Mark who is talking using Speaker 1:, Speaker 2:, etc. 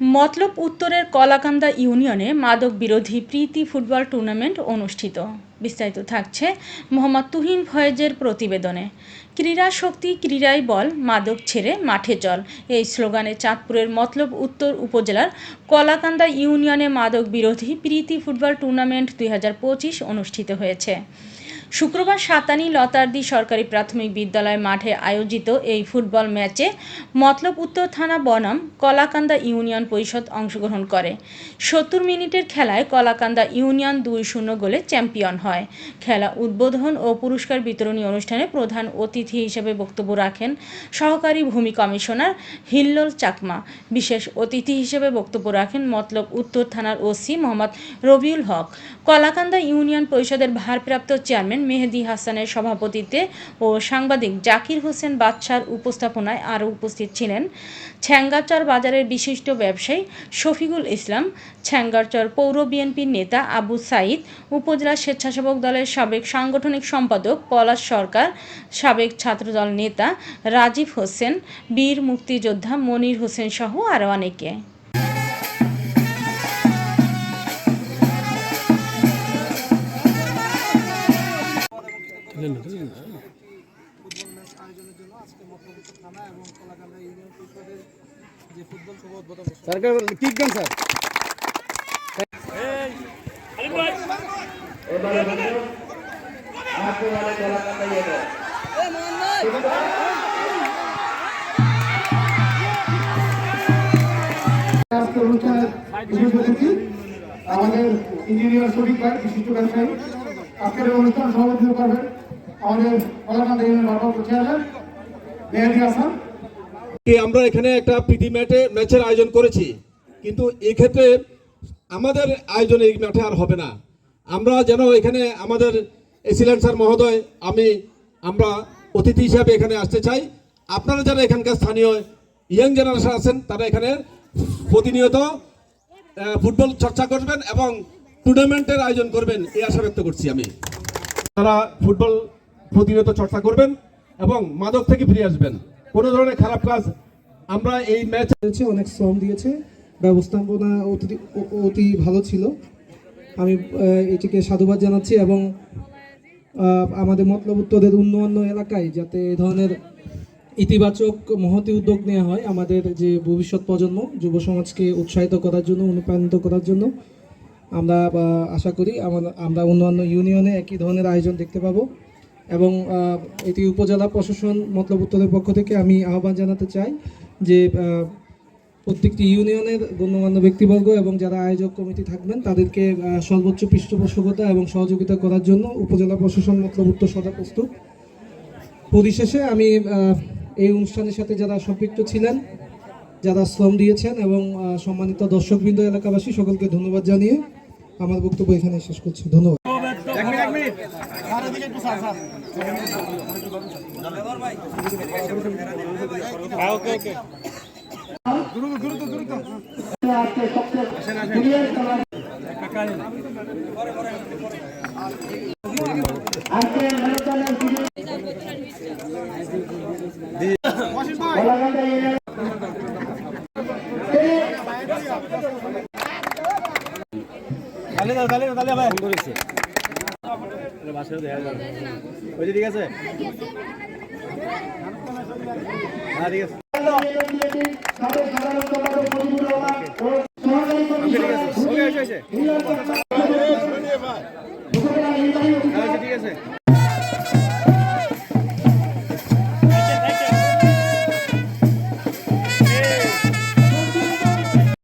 Speaker 1: মতলব উত্তরের কলাকান্দা ইউনিয়নে মাদক বিরোধী প্রীতি ফুটবল টুর্নামেন্ট অনুষ্ঠিত। বিস্তারিত থাকছে মোহাম্মদ তুহিন ফয়েজের প্রতিবেদনে। ক্রীড়া শক্তি, ক্রীড়াই বল, মাদক ছেড়ে মাঠে চল। এই স্লোগানে চাঁদপুরের মতলব উত্তর উপজেলার কলাকান্দা ইউনিয়নে মাদক বিরোধী প্রীতি ফুটবল টুর্নামেন্ট দুই হাজার পঁচিশ অনুষ্ঠিত হয়েছে। শুক্রবার সাতানি লতারদি সরকারি প্রাথমিক বিদ্যালয় মাঠে আয়োজিত এই ফুটবল ম্যাচে মতলব উত্তর থানা বনাম কলাকান্দা ইউনিয়ন পরিষদ অংশগ্রহণ করে। সত্তর মিনিটের খেলায় কলাকান্দা ইউনিয়ন দুই শূন্য গোলে চ্যাম্পিয়ন হয়। খেলা উদ্বোধন ও পুরস্কার বিতরণী অনুষ্ঠানে প্রধান অতিথি হিসেবে বক্তব্য রাখেন সহকারী ভূমি কমিশনার হিল্লোল চাকমা। বিশেষ অতিথি হিসেবে বক্তব্য রাখেন মতলব উত্তর থানার ওসি মোহাম্মদ রবিউল হক। কলাকান্দা ইউনিয়ন পরিষদের ভারপ্রাপ্ত চেয়ারম্যান মেহেদি হাসানের সভাপতিত্বে ও সাংবাদিক জাকির হোসেন বাদশার উপস্থাপনায় আরও উপস্থিত ছিলেন ছ্যাঙ্গাচর বাজারের বিশিষ্ট ব্যবসায়ী শফিকুল ইসলাম ছ্যাঙ্গাচর পৌর বিএনপির নেতা আবু সাইদ, উপজেলা স্বেচ্ছাসেবক দলের সাবেক সাংগঠনিক সম্পাদক পলাশ সরকার, সাবেক ছাত্রদল নেতা রাজীব হোসেন, বীর মুক্তিযোদ্ধা মনির হোসেন সহ আরও অনেকে।
Speaker 2: ফুটবল ম্যাচ আয়োজনের জন্য আজকে থানা এবং কলাকান্দা ইউনিয়ন পরিষদের যে ফুটবল সভা উদ্বোধন করছে।
Speaker 3: স্যার?
Speaker 4: আমাদের ইঞ্জিনিয়ার শরীফ ভাই বিশিষ্ট ব্যবসায়ী। আজকের এই অনুষ্ঠান সভাপতিত্ব করবেন। আমাদের কলাকান্দা ইউনিয়ন ভারপ্রাপ্ত চেয়ারম্যান মেহেদি হাসান।
Speaker 3: কি আমরা এখানে একটা প্রীতি ম্যাটে ম্যাচের আয়োজন করেছি। কিন্তু এক্ষেত্রে আমাদের আয়োজন এই মাঠে আর হবে না। আমরা যেন এখানে আমাদের এসিলেন্ট স্যার মহোদয় আমি আমরা অতিথি হিসাবে এখানে আসতে চাই। আপনারা যারা এখানকার স্থানীয় ইয়াং জেনারেশন আছেন তারা এখানে প্রতিনিয়ত ফুটবল চর্চা করবেন এবং টুর্নামেন্টের আয়োজন করবেন এই আশা ব্যক্ত করছি আমি। তারা ফুটবল প্রতিনিয়ত চর্চা করবেন এবং মাদক থেকে ফিরে আসবেন। কোনো ধরনের খারাপ কাজ আমরা এই ম্যাচ
Speaker 2: হয়েছে অনেক শ্রম দিয়েছে, ব্যবস্থাপনা অতি অতি ভালো ছিল। আমি এটিকে সাধুবাদ জানাচ্ছি এবং আমাদের মতলব উত্তরের অন্য এলাকায় যাতে এ ধরনের ইতিবাচক মহতি উদ্যোগ নেওয়া হয় আমাদের যে ভবিষ্যৎ প্রজন্ম, যুব সমাজকে উৎসাহিত করার জন্য, অনুপ্রাণিত করার জন্য, আমরা আশা করি আমরা অন্যান্য ইউনিয়নে একই ধরনের আয়োজন দেখতে পাবো। এবং এটি উপজেলা প্রশাসন মতলব উত্তরের পক্ষ থেকে আমি আহ্বান জানাতে চাই যে প্রত্যেকটি ইউনিয়নের গণ্যমান্য ব্যক্তিবর্গ এবং যারা আয়োজক কমিটি থাকবেন, তাদেরকে সর্বোচ্চ পৃষ্ঠপোষকতা এবং সহযোগিতা করার জন্য উপজেলা প্রশাসন মতলব উত্তর সদা প্রস্তুত। পরিশেষে আমি এই অনুষ্ঠানের সাথে যারা সম্পৃক্ত ছিলেন, যারা শ্রম দিয়েছেন এবং সম্মানিত দর্শকবৃন্দ, এলাকাবাসী, সকলকে ধন্যবাদ জানিয়ে আমার বক্তব্য এখানে শেষ করছি। ধন্যবাদ।
Speaker 4: আজকে সবচেয়ে দুনিয়ার খেলা আজকে দেখা যাবে ওই যে
Speaker 3: ঠিক আছে হ্যাঁ ঠিক আছে ঠিক সাধারণ